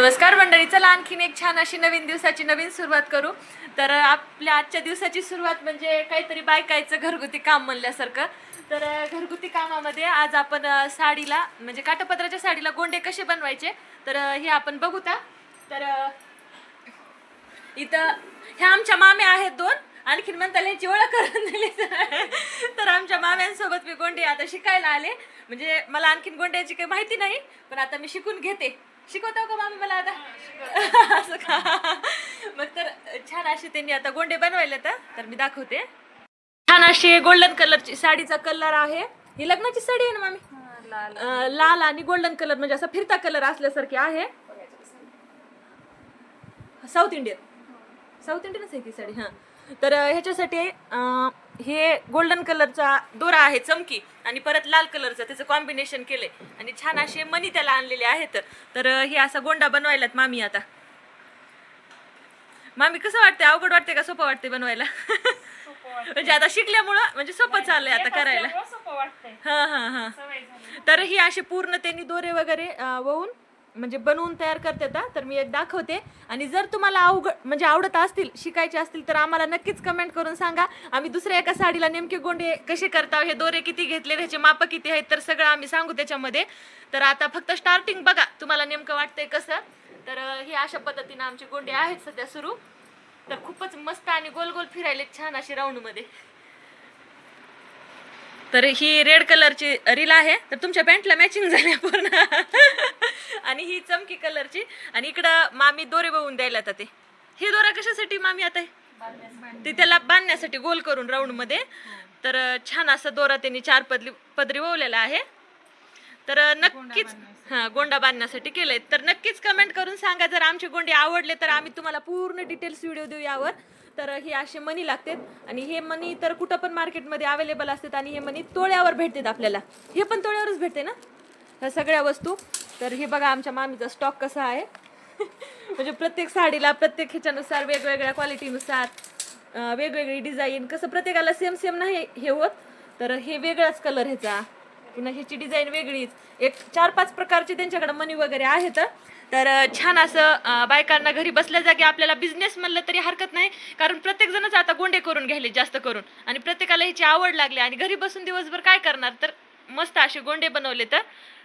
नमस्कार मंडळी चला आणखीन एक छान अशी नवीन दिवसाची नवीन सुरुवात करू. तर आपल्या आजच्या दिवसाची सुरुवात म्हणजे काहीतरी बायकायचं घरगुती काम म्हणल्यासारखं. तर घरगुती कामामध्ये आज आपण साडीला म्हणजे काटपत्राच्या साडीला गोंडे कसे बनवायचे? तर हे आपण बघूता. तर इथं ह्या आमच्या माम्या आहेत दोन. आणखीन म्हणता यांची ओळख करून दिली. तर- तर आमच्या माम्यांसोबत मी गोंडे आता शिकायला आले. म्हणजे मला आणखीन गोंड्याची काही माहिती नाही पण आता मी शिकून घेते. शिकवताव का मामी मला आता? असं का? मग तर छान असे त्यांनी आता गोंडे बनवायले तर. तर मी दाखवते. छान अशी गोल्डन कलरची साडीचा कलर आहे. ही लग्नाची साडी आहे ना मामी? लाल आणि गोल्डन कलर म्हणजे असा फिरता कलर असल्यासारखी आहे. साऊथ इंडियन साऊथ इंडियनच आहे ती साडी हां. तर ह्याच्यासाठी हे गोल्डन कलरचा दोरा आहे चमकी. आणि परत लाल कलरचा त्याचं कॉम्बिनेशन केलंय. आणि छान असे मनी त्याला आणलेले आहेत. तर हे असा गोंडा बनवायलात मामी आता. मामी कसं वाटतंय? अवघड वाटते का? सोपं वाटते बनवायला? म्हणजे आता शिकल्यामुळं म्हणजे सोपं चाललंय आता करायला. हा हा हा. तर ही अशी पूर्ण त्यांनी दोरे वगैरे अं, वळून म्हणजे बनवून तयार करतात हा. तर मी एक दाखवते. आणि जर तुम्हाला अवघड म्हणजे आवडत असतील शिकायचे असतील तर आम्हाला नक्कीच कमेंट करून सांगा. आम्ही दुसऱ्या एका साडीला नेमके गोंडे कसे करता हे दोरे किती घेतले ह्याचे माप किती आहेत तर सगळं आम्ही सांगू त्याच्यामध्ये. तर आता फक्त स्टार्टिंग बघा तुम्हाला नेमकं वाटतंय कसं? तर हे अशा पद्धतीनं आमचे गोंडे आहेत सध्या सुरू. तर खूपच मस्त आणि गोल गोल फिरायले छान अशी राऊंडमध्ये तर ही रेड कलरची रील आहे. तर तुमच्या पॅन्टला मॅचिंग झाली पूर्ण. आणि ही चमकी कलरची. आणि इकडं मामी दोरे बघून द्यायला आता ते. हे दोरा कशासाठी मामी आता? ते त्याला बांधण्यासाठी गोल करून राऊंडमध्ये. तर छान असा दोरा त्यांनी चार पदरी पदरी वळलेला आहे. तर नक्कीच हा गोंडा बांधण्यासाठी केलंय. तर नक्कीच कमेंट करून सांगा. जर आमचे गोंडे आवडले तर आम्ही तुम्हाला पूर्ण डिटेल्स व्हिडिओ देऊ यावर. तर हे असे मनी लागतात आणि हे मनी तर कुठं पण मार्केटमध्ये अवेलेबल असतात आणि हे मनी तोळ्यावर भेटतात आपल्याला. हे पण तोळ्यावरच भेटते ना? ह्या सगळ्या वस्तू. तर हे बघा आमच्या मामीचा स्टॉक कसा आहे. म्हणजे प्रत्येक साडीला प्रत्येक ह्याच्यानुसार वेगवेगळ्या क्वालिटीनुसार वेगवेगळी डिझाईन कसं प्रत्येकाला सेम सेम नाही हे होत तर हे वेगळाच कलर ह्याचा. पुन्हा ह्याची डिझाईन वेगळीच. एक चार पाच प्रकारचे त्यांच्याकडे मनी वगैरे आहेत. तर छान असं बायकांना घरी बसल्या जागी आपल्याला बिझनेस म्हणलं तरी हरकत नाही कारण प्रत्येक जणच आता गोंडे करून घ्यायले जास्त करून. आणि प्रत्येकाला ह्याची आवड लागली आणि घरी बसून दिवसभर काय करणार? तर मस्त असे गोंडे बनवले तर.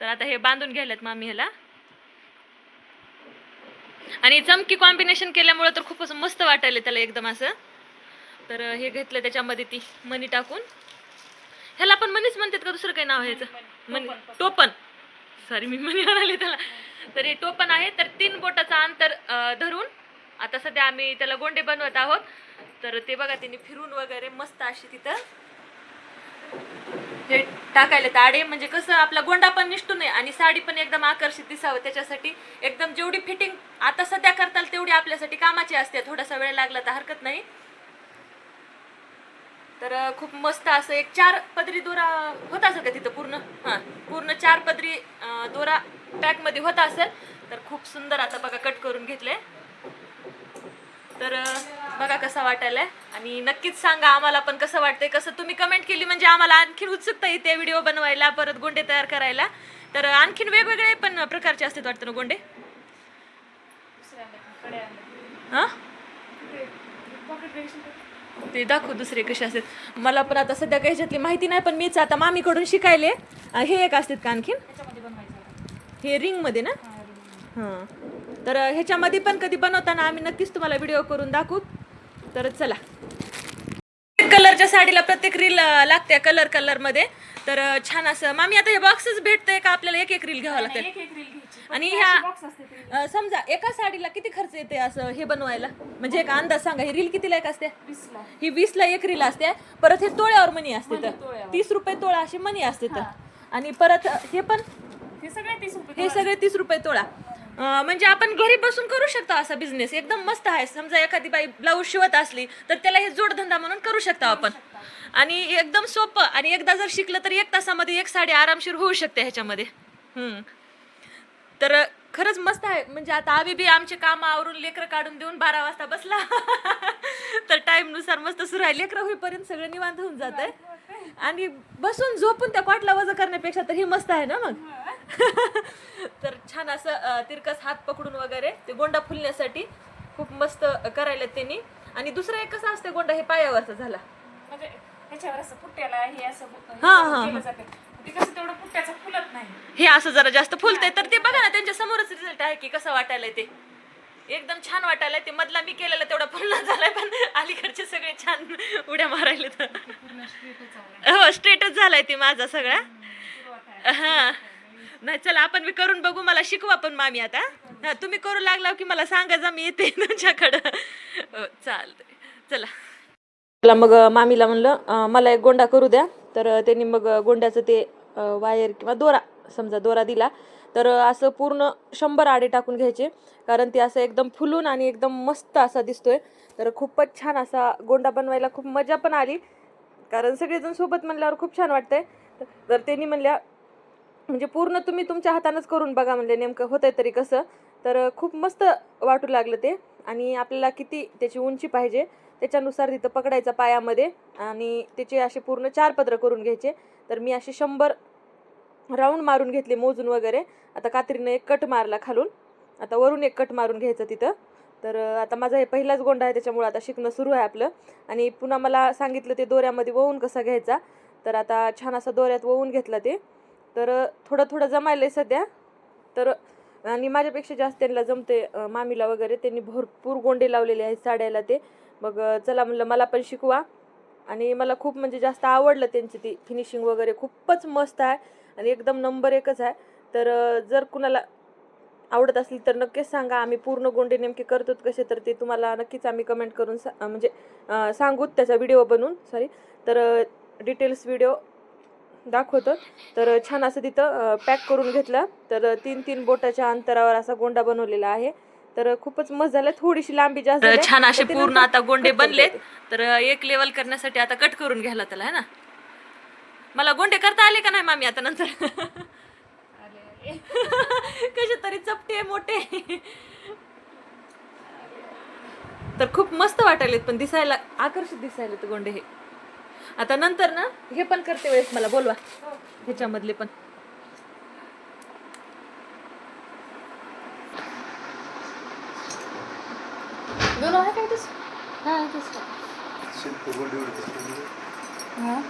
तर आता हे बांधून घ्यायलेत मामी ह्याला. आणि चमकी कॉम्बिनेशन केल्यामुळे तर खूपच मस्त वाटायला त्याला एकदम असं. तर हे घेतलं त्याच्यामध्ये ती मनी टाकून. ह्याला पण मनीच म्हणतात का दुसरं काही नाव ह्याचं? मनी टोपन सॉरी मी मनी म्हणाले त्याला. तर हे टोपन आहे. तर तीन बोटाचा अंतर धरून आता सध्या आम्ही त्याला गोंडे बनवत आहोत. तर ते बघा तिने फिरून वगैरे मस्त अशी तिथं हे टाकायला ताडे म्हणजे कसं आपला गोंडा पण निष्ठू नये आणि साडी पण एकदम आकर्षित दिसावं. त्याच्यासाठी एकदम जेवढी फिटिंग आता सध्या करताल तेवढी आपल्यासाठी कामाची असते. थोडासा वेळ लागला तर हरकत नाही. तर खूप मस्त असं एक चार पदरी दोरा होता असेल का तिथं पूर्ण? हां पूर्ण चार पदरी दोरा पॅकमध्ये होता असेल. तर खूप सुंदर आता बघा कट करून घेतले तर बघा कसा वाटायलाय. आणि नक्कीच सांगा आम्हाला पण कसं वाटतंय कसं तुम्ही कमेंट केली म्हणजे आम्हाला आणखीन उत्सुकता येते व्हिडिओ बनवायला परत गोंडे तयार करायला. तर आणखीन वेगवेगळे पण प्रकारचे असतात वाटतं ना गोंडे? हां? ते दाखव दुसरे कसे असतात. मला पण आता सध्या काही ह्याच्यातली माहिती नाही पण मीच आता मामीकडून शिकायले. हे एक असतात का आणखीन? हे रिंगमध्ये ना? हां तर ह्याच्यामध्ये पण कधी बनवताना आम्ही नक्कीच तुम्हाला व्हिडिओ करून दाखवू. तर चला. कलरच्या साडीला प्रत्येक रील लागते कलर कलरमध्ये तर अं, छान असं. मामी आता हे बॉक्सच भेटतंय का आपल्याला एक एक रील घ्यावं लागतं? आणि ह्या समजा एका साडीला किती खर्च येते असं हे बनवायला? म्हणजे एक अंदाज सांगा ही रील कितीला एक असते? ही वीसला एक रील असते. परत हे तोळ्यावर मनी असते तर. तीस रुपये तोळा अशी मनी असते तर. आणि परत हे पण? हे सगळे तीस रुपये हे सगळे तीस रुपये तोळा. म्हणजे आपण घरी बसून करू शकतो असा बिझनेस एकदम मस्त आहे. समजा एखादी बाई ब्लाऊज शिवत असली तर त्याला हे जोडधंदा म्हणून करू शकतो आपण. आणि एकदम सोपं. आणि एकदा जर शिकलं तर एक तासामध्ये एक साडी आरामशीर होऊ शकते ह्याच्यामध्ये. तर खरंच मस्त आहे. म्हणजे आता आम्ही बी आमचे काम आवरून लेकरं काढून देऊन बारा वाजता बसला. तर टाईमनुसार मस्त सुरू आहे लेकरं होईपर्यंत सगळं निवांत होऊन जात आहे आणि बसून झोपून त्या पाटला वजा करण्यापेक्षा तर हे मस्त आहे ना मग? तर छान असं तिरकस हात पकडून वगैरे ते गोंडा फुलण्यासाठी खूप मस्त करायला त्यांनी. आणि दुसरं एक कसं असतं गोंडा हे पायावरचा झाला. म्हणजे ह्याच्यावर असं पुट्ट्याला हे असं हा, हा, केलं जातं. ते कसं तेवढं पुट्ट्याचं फुलत नाही. हे असं जरा जास्त फुलतंय तर ते बघा ना त्यांच्या समोरच रिझल्ट आहे की कसं वाटायला ते. एकदम छान वाटायला ते मधला मी केलेला तेवढा फुलला झालाय पण अलीकडचे सगळे छान उड्या मारायले तर पूर्ण स्ट्रेटच हो स्ट्रेटच झालाय ते माझा सगळा. सुरुवात आहे. हा. नाही चला आपण मी करून बघू मला शिकवा पण मामी आता. हा तुम्ही करू लागला की मला सांगा जा मी येते तुमच्याकडं. हो, चालतंय. चला. मला मग मामीला म्हणलं अं, मला एक गोंडा करू द्या. तर अं, त्यांनी मग अं, गोंड्याचं ते अं, वायर किंवा दोरा समजा दोरा दिला. तर अं, असं पूर्ण शंभर आडे टाकून घ्यायचे. कारण ते असं एकदम फुलून आणि एकदम मस्त असा दिसतोय. तर खूपच छान असा गोंडा बनवायला खूप मजा पण आली. कारण सगळेजण सोबत म्हणल्यावर खूप छान वाटतंय. तर त्यांनी म्हणल्या म्हणजे पूर्ण तुम्ही तुमच्या हातानंच करून बघा म्हणजे नेमकं होतंय तरी कसं. तर खूप मस्त वाटू लागलं ते. आणि आपल्याला किती त्याची उंची पाहिजे त्याच्यानुसार तिथं पकडायचा पायामध्ये आणि त्याचे असे पूर्ण चार पत्र करून घ्यायचे. तर मी असे शंभर राऊंड मारून घेतले मोजून वगैरे. आता कात्रीनं एक कट मारला खालून. आता वरून एक कट मारून घ्यायचं तिथं. तर आता माझा हे पहिलाच गोंडा आहे त्याच्यामुळे आता शिकणं सुरू आहे आपलं. आणि पुन्हा मला सांगितलं ते दोऱ्यामध्ये वळून कसा घ्यायचा. तर आता छान असा दोऱ्यात वळून घेतला ते. तर थोडं थोडं जमायलं आहे सध्या. तर आणि माझ्यापेक्षा जास्त त्यांना जमते मामीला वगैरे. त्यांनी भरपूर गोंडे लावलेले आहेत साड्याला ते. मग चला म्हणलं मला पण शिकवा. आणि मला खूप म्हणजे जास्त आवडलं त्यांची ती फिनिशिंग वगैरे. खूपच मस्त आहे आणि एकदम नंबर एकच आहे. तर जर कुणाला आवडत असली तर नक्कीच सांगा. आम्ही पूर्ण गोंडे नेमके करतो कसे तर ते तुम्हाला नक्कीच आम्ही कमेंट करून सा म्हणजे सांगूत त्याचा व्हिडिओ बनवून. सॉरी तर डिटेल्स व्हिडिओ दाखवतो. तर छान असं तिथं पॅक करून घेतलं. तर तीन तीन बोटाच्या अंतरावर असा गोंडा बनवलेला आहे. तर खूपच मस्त झालं. थोडीशी लांबी जास्त. छान असे पूर्ण आता गोंडे बनलेत. तर एक लेवल करण्यासाठी आता कट करून घ्यायला त्याला है ना? मला गोंडे करता आले का नाही मामी आता नंतर? कसे तरी चपटे मोठे. तर खूप मस्त वाटायलेत पण दिसायला आकर्षित दिसायलेत गोंडे हे. आता नंतर ना हे पण करते वेळेस मला बोलवा. ह्याच्यामधले पण. आहे काय तसं हा तसं हा?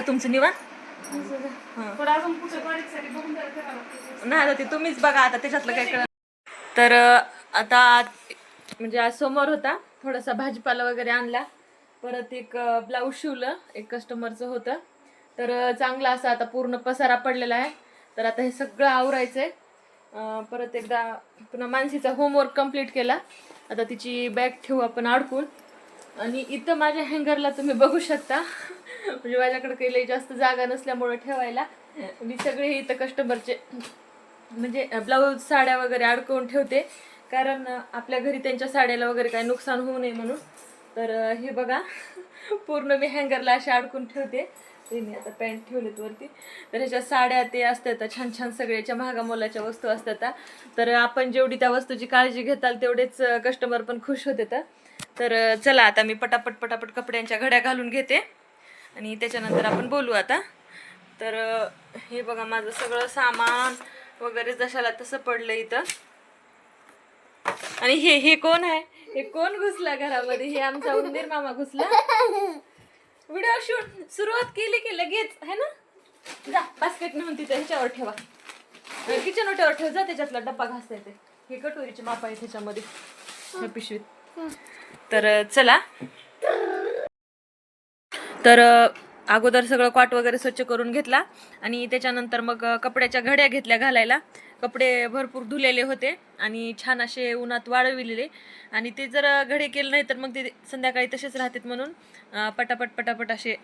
तुमचं. नाही आता ते तुम्हीच बघा आता त्याच्यातलं काय कळ तर आता म्हणजे आज सोमवार होता. थोडासा भाजीपाला वगैरे आणला. परत एक ब्लाऊज शिवलं. एक कस्टमरचं होतं. तर चांगला असा आता पूर्ण पसारा पडलेला आहे. तर आता हे सगळं आवरायचं आहे परत एकदा पुन्हा मानसीचा होमवर्क कंप्लीट केला. आता तिची बॅग ठेवू आपण अडकून. आणि इथं माझ्या हँगरला तुम्ही बघू शकता. म्हणजे माझ्याकडे काही लई जास्त जागा नसल्यामुळे ठेवायला. मी सगळे इथं कस्टमरचे म्हणजे ब्लाऊज साड्या वगैरे अडकवून ठेवते. कारण आपल्या घरी त्यांच्या साड्याला वगैरे काही नुकसान होऊ नये म्हणून. तर हे बघा पूर्ण मी हँगरला असे अडकून ठेवते. ते मी आता पॅन्ट ठेवलेत वरती. तर ह्याच्या साड्या ते असतात छान छान सगळ्याच्या महागा मोलाच्या वस्तू असतात. तर आपण जेवढी त्या वस्तूची काळजी घेताल तेवढेच कस्टमर पण खुश होते तर चला आता मी पटापट पटापट कपड्यांच्या घड्या घालून घेते. आणि त्याच्यानंतर आपण बोलू आता. तर हे बघा माझं सगळं सामान वगैरे जशाला तसं पडलं इथं. आणि हे हे कोण आहे? हे कोण घुसला घरामध्ये? हे आमचा उंदीर मामा घुसला? व्हिडिओ शूट सुरुवात केली की लगेच है ना? जा बास्केट नेऊन तिथे ह्याच्यावर ठेवा. किचन ओट्यावर ठेव जा त्याच्यातला डब्बा घासता येते हे कटोरीची माप आहे त्याच्यामध्ये. पिशवीत. तर चला. तर अगोदर सगळं क्वाट वगैरे स्वच्छ करून घेतला आणि त्याच्यानंतर मग कपड्याच्या घड्या घेतल्या घालायला. कपडे भरपूर धुलेले होते आणि छान असे उन्हात वाळविलेले. आणि ते जर घडे केले नाही तर मग ते संध्याकाळी तसेच राहतात म्हणून पटापट पटापट असे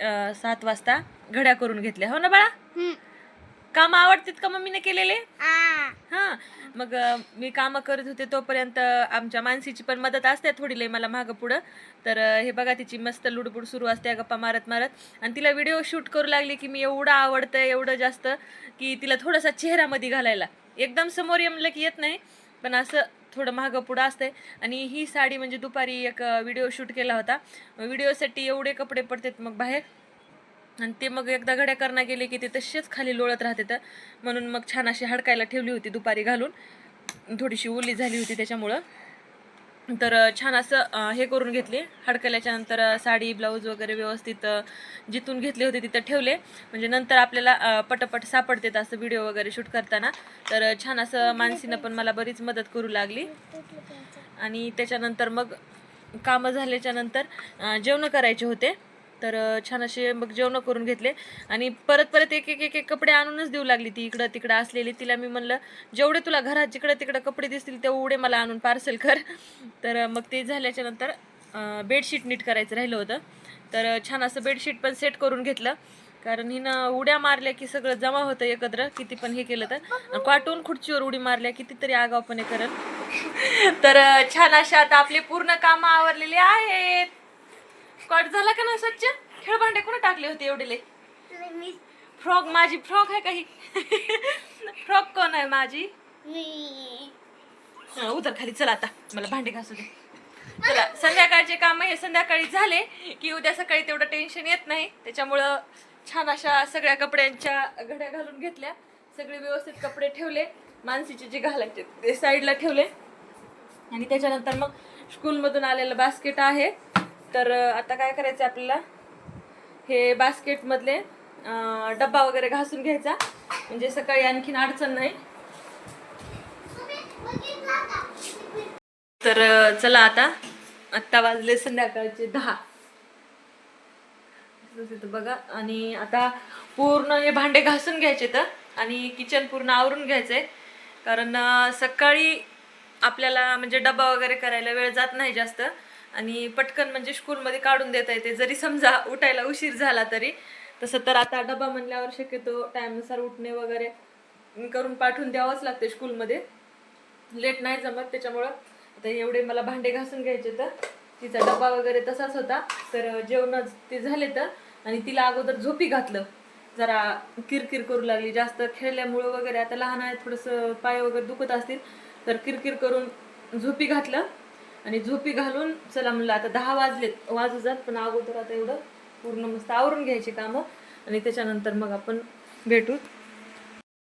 सात वाजता घड्या करून घेतल्या. हो ना बाळा? काम आवडतात का मम्मीने केलेले? हा. मग मी कामं करत होते तोपर्यंत आमच्या मानसीची पण मदत असते थोडी लई मला मागं पुढं. तर हे बघा तिची मस्त लुडबुड सुरू असते गप्पा मारत मारत. आणि तिला व्हिडिओ शूट करू लागली की मी एवढं आवडतं एवढं जास्त की तिला थोडासा चेहऱ्यामध्ये घालायला. एकदम समोर येमलं की येत नाही पण असं थोडं मागं पुढं असतंय. आणि ही साडी म्हणजे दुपारी एक व्हिडिओ शूट केला होता. व्हिडिओसाठी एवढे कपडे पडतात मग बाहेर. आणि ते मग एकदा घड्या करणं गेले की ते तसेच खाली लोळत राहते तर म्हणून मग छान अशी हडकायला ठेवली होती दुपारी घालून. थोडीशी ओली झाली होती त्याच्यामुळं. तर छान असं हे करून घेतले. हडकल्याच्या नंतर साडी ब्लाऊज वगैरे व्यवस्थित जिथून घेतले होते तिथं ठेवले. म्हणजे नंतर आपल्याला पटपट सापडते असं व्हिडिओ वगैरे शूट करताना. तर छान असं मानसीनं पण मला बरीच मदत करू लागली. आणि त्याच्यानंतर मग कामं झाल्याच्यानंतर जेवणं करायचे होते. तर छान असे मग जेवणं करून घेतले. आणि परत परत एक एक एक एक कपडे आणूनच देऊ लागली ती इकडं तिकडं असलेली. तिला मी म्हणलं जेवढे तुला घरात जिकडं तिकडं कपडे दिसतील तेवढे मला आणून पार्सल कर. तर मग ते झाल्याच्यानंतर बेडशीट नीट करायचं राहिलं होतं. तर छान असं बेडशीट पण सेट करून घेतलं. कारण हिनं उड्या मारल्या की सगळं जमा होतं एकत्र किती पण हे केलं तर. क्वाटून खुर्चीवर उडी मारल्या कितीतरी आगावपणे करत तर छान अशा आता आपली पूर्ण कामं आवरलेली आहेत. स्कॉट झाला का नाही स्वच्छ खेळभांडे कोणी टाकले होते एवढेले फ्रॉक माझी फ्रॉक आहे काही. फ्रॉक कोण आहे माझी? हा, उतर खाली चला आता. मला भांडे घासू दे. चला संध्याकाळचे काम हे संध्याकाळी झाले की उद्या सकाळी तेवढं टेन्शन येत नाही. त्याच्यामुळं छान अशा सगळ्या कपड्यांच्या घड्या घालून घेतल्या. सगळे व्यवस्थित कपडे ठेवले. मानसीचे जे घालायचे ते साईडला ठेवले. आणि त्याच्यानंतर मग स्कूलमधून आलेलं बास्केट आहे. तर आता काय करायचं आपल्याला? हे बास्केटमधले डब्बा वगैरे घासून घ्यायचा. म्हणजे सकाळी आणखीन अडचण नाही. तर चला आता. आत्ता वाजले संध्याकाळचे दहा. बघा. आणि आता पूर्ण हे भांडे घासून घ्यायचे तर आणि किचन पूर्ण आवरून घ्यायचंय. कारण सकाळी आपल्याला म्हणजे डबा वगैरे करायला वेळ जात नाही जास्त. आणि पटकन म्हणजे स्कूलमध्ये काढून देता येते. जरी समजा उठायला उशीर झाला तरी तसं तर आता डबा म्हणल्यावर शक्यतो टाईमनुसार उठणे वगैरे करून पाठवून द्यावंच लागते स्कूलमध्ये लेट नाही जमत त्याच्यामुळं आता एवढे मला भांडे घासून घ्यायचे तर तिचा डबा वगैरे तसाच होता. तर जेवण ते झाले तर आणि तिला अगोदर झोपी घातलं. जरा किरकिर करू लागली. जास्त खेळल्यामुळं वगैरे आता लहान आहे थोडंसं पाय वगैरे दुखत असतील तर किरकिर करून झोपी घातलं. आणि झोपी घालून चला म्हणलं आता दहा वाजलेत वाजू जात पण अगोदर आता एवढं पूर्ण मस्त आवरून घ्यायची कामं. आणि त्याच्यानंतर मग आपण भेटू.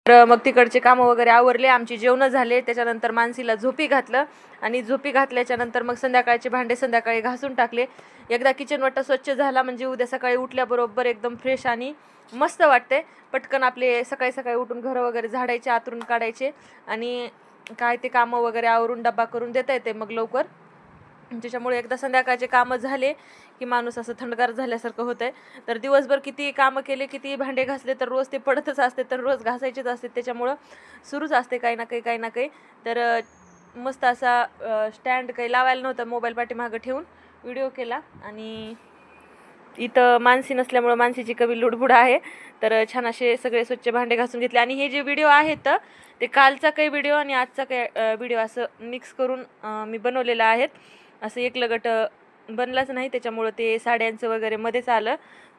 तर मग तिकडचे कामं वगैरे आवरले आमची जेवणं झाले त्याच्यानंतर मानसीला झोपी घातलं. आणि झोपी घातल्याच्यानंतर मग संध्याकाळचे भांडे संध्याकाळी घासून टाकले. एकदा किचन वाटा स्वच्छ झाला म्हणजे उद्या सकाळी उठल्याबरोबर एकदम फ्रेश आणि मस्त वाटते पटकन आपले सकाळी सकाळी उठून घरं वगैरे झाडायचे आतरून काढायचे. आणि काय ते कामं वगैरे आवरून डब्बा करून देता येते मग लवकर. त्याच्यामुळे एकदा संध्याकाळचे कामं झाले की माणूस असं थंडगार झाल्यासारखं होत आहे तर दिवसभर किती कामं केले किती भांडे घासले तर रोज ते पडतच असते तर रोज घासायचेच असते. त्याच्यामुळं सुरूच असते काही ना काही काही ना काही. तर मस्त असा स्टँड काही लावायला नव्हता मोबाईल पाठीमागं ठेवून व्हिडिओ केला आणि इथं मानसी नसल्यामुळं मानसीची कवी लुडबुड आहे. तर छान असे सगळे स्वच्छ भांडे घासून घेतले. आणि हे जे व्हिडिओ आहेत ते कालचा काही व्हिडिओ आणि आजचा काही व्हिडिओ असं मिक्स करून मी बनवलेलं आहेत. असं एकलगट बनलाच नाही. त्याच्यामुळं ते साड्यांचं वगैरे मध्येच आलं.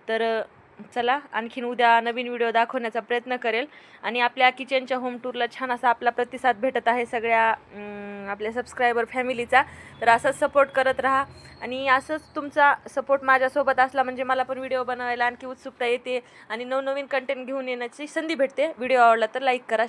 तर चला आणखीन उद्या नवीन व्हिडिओ दाखवण्याचा प्रयत्न करेल. आणि आपल्या किचनच्या होम टूरला छान असा आपला प्रतिसाद भेटत आहे सगळ्या आपल्या सबस्क्रायबर फॅमिलीचा तर असंच सपोर्ट करत राहा. आणि असंच तुमचा सपोर्ट माझ्यासोबत असला म्हणजे मला पण व्हिडिओ बनवायला आणखी उत्सुकता येते. आणि नवनवीन कंटेंट घेऊन येण्याची संधी भेटते. व्हिडिओ आवडला तर लाईक करा.